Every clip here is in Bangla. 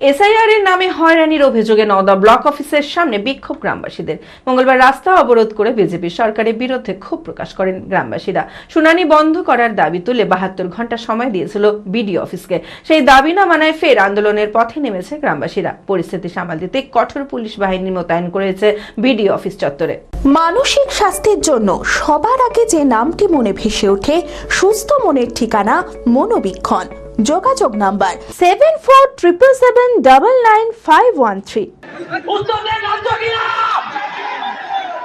এসআইআর এর নামে হয়রানির অভিযোগে নওদা ব্লক অফিসের সামনে বিক্ষোভ গ্রামবাসীদের। মঙ্গলবার রাস্তা অবরোধ করে বিজেপি সরকারের বিরুদ্ধে ক্ষোভ প্রকাশ করেন গ্রামবাসীরা। শুনানি বন্ধ করার দাবি তুলে বাহাত্তর ঘণ্টা সময় দিয়েছিল বিডিও অফিসকে। সেই দাবি না মানায় ফের আন্দোলনের পথে নেমেছে গ্রামবাসীরা। পরিস্থিতি সামাল দিতে কঠোর পুলিশ বাহিনী মোতায়েন করেছে বিডিও অফিস চত্বরে। মানসিক স্বাস্থ্যের জন্য সবার আগে যে নামটি মনে ভেসে ওঠে, সুস্থ মনের ঠিকানা মনোবীক্ষণ। যোগাযোগ number seven four triple seven double nine five one three. উত্তরদের রাজ্য কিনা?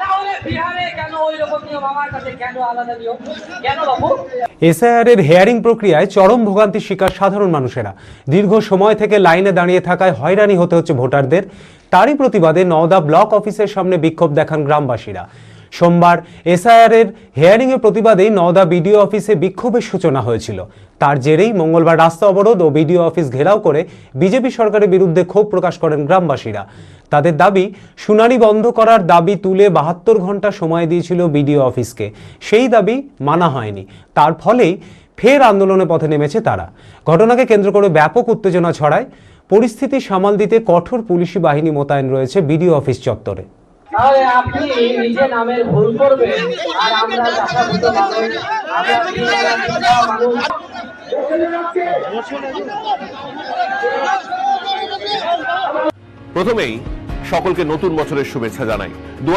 তাহলে বিহারে কেন ওই রকম নিয়ম? আমার কাছে কেন আলাদা নিয়ম? কেন বাবু এসআইআর এর হেয়ারিং প্রক্রিয়ায় চরম ভোগান্তির শিকার সাধারণ মানুষেরা। দীর্ঘ সময় থেকে লাইনে দাঁড়িয়ে থাকায় হয়রানি হতে হচ্ছে ভোটারদের। তারই প্রতিবাদে নওদা ব্লক অফিসের সামনে বিক্ষোভ দেখান গ্রামবাসীরা। সোমবার এসআইআর এর হেয়ারিং এর প্রতিবাদেই নওদা বিডিও অফিসে বিক্ষোভের সূচনা হয়েছিল। তার জেরেই মঙ্গলবার রাস্তা অবরোধ ও বিডিও অফিস ঘেরাও করে বিজেপি সরকারের বিরুদ্ধে ক্ষোভ প্রকাশ করেন গ্রামবাসীরা। তাদের দাবি, শুনানি বন্ধ করার দাবি তুলে বাহাত্তর ঘণ্টা সময় দিয়েছিল বিডিও অফিসকে। সেই দাবি মানা হয়নি। তার ফলেই ফের আন্দোলনের পথে নেমেছে তারা। ঘটনাকে কেন্দ্র করে ব্যাপক উত্তেজনা ছড়ায়। পরিস্থিতি সামাল দিতে কঠোর পুলিশি বাহিনী মোতায়েন রয়েছে বিডিও অফিস চত্বরে। তাহলে আপনি নিজে নামের ভুল করবেন আর আমরা প্রথমেই সকলকে নতুন বছরের শুভেচ্ছা জানাই। দু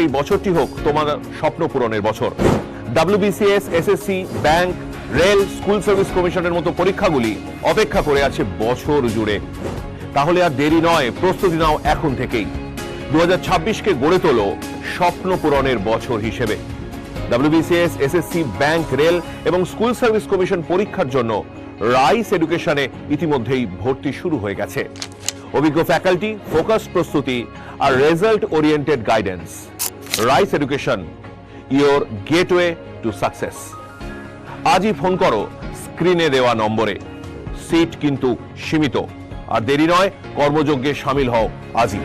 এই বছরটি হোক তোমার স্বপ্ন পূরণের বছর। WBCS SSC bank rail school service কমিশনের মতো পরীক্ষাগুলি অপেক্ষা করে আছে বছর জুড়ে। তাহলে আর দেরি নয়, প্রস্তুতি নাও এখন থেকেই। দু কে গড়ে তোলো স্বপ্ন পূরণের বছর হিসেবে। ডাব্লিউবিসিএস এসএসসি ব্যাংক রেল এবং স্কুল সার্ভিস কমিশন পরীক্ষার জন্য রাইস এডুকেশনে ইতিমধ্যেই ভর্তি শুরু হয়ে গেছে। অভিজ্ঞ ফ্যাকাল্টি ফোকাস প্রস্তুতি আর result oriented guidance Rise education your gateway to success আজই ফোন করো স্ক্রিনে দেওয়া নম্বরে। সিট কিন্তু সীমিত। আর দেরি নয়, কর্মযজ্ঞে সামিল হও আজই।